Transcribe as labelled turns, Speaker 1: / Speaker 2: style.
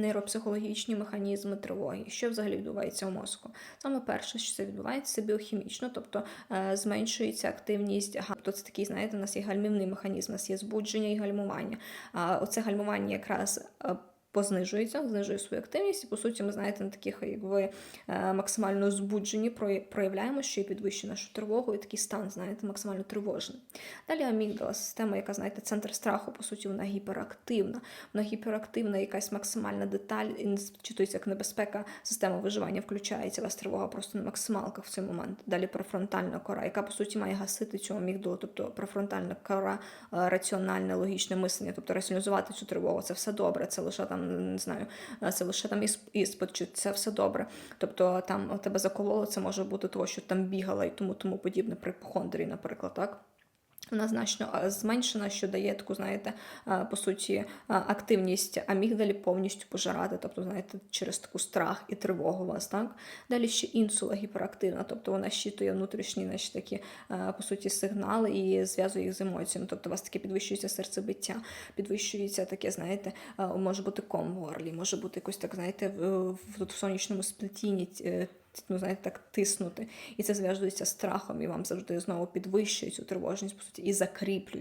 Speaker 1: нейропсихологічні механізми тривоги. Що взагалі відбувається у мозку? Саме перше, що це відбувається, це біохімічно, тобто е, зменшується активність. Тобто це такий, знаєте, у нас є гальмівний механізм, у нас є збудження і гальмування. А оце гальмування якраз. Познижується, знижує свою активність, і по суті, ми знаєте, на таких, як ви е, максимально збуджені, проявляємо, що і підвищує нашу тривогу, і такий стан, знаєте, максимально тривожний. Далі амігдала, система, яка, знаєте, центр страху, по суті, вона гіперактивна. Вона гіперактивна, якась максимальна деталь, не як небезпека, система виживання включається, вас тривога просто на максималках в цей момент. Далі префронтальна кора, яка, по суті, має гасити цю амігдалу, тобто префронтальна кора, е, раціональне, логічне мислення, тобто раціоналізувати цю тривогу, це все добре, це лише там, не знаю, е, це лише там іспит, чи це все добре. Тобто там тебе закололо, це може бути того, що там бігала і тому тому подібне при іпохондрії, наприклад, так. Вона значно зменшена, що дає таку, знаєте, по суті, а, активність амігдалі повністю пожирати, тобто, знаєте, через таку страх і тривогу вас, так? Далі ще інсула гіперактивна, тобто вона щитує внутрішні наші такі, по суті, сигнали і зв'язує їх з емоціями. Тобто у вас таке підвищується серцебиття, підвищується таке, знаєте, може бути ком в горлі, може бути якось так, знаєте, в, в сонячному сплетінні. Ну, знаєте, так тиснути, і це зв'язується з страхом, і вам завжди знову підвищує цю тривожність, по суті, і закріплює.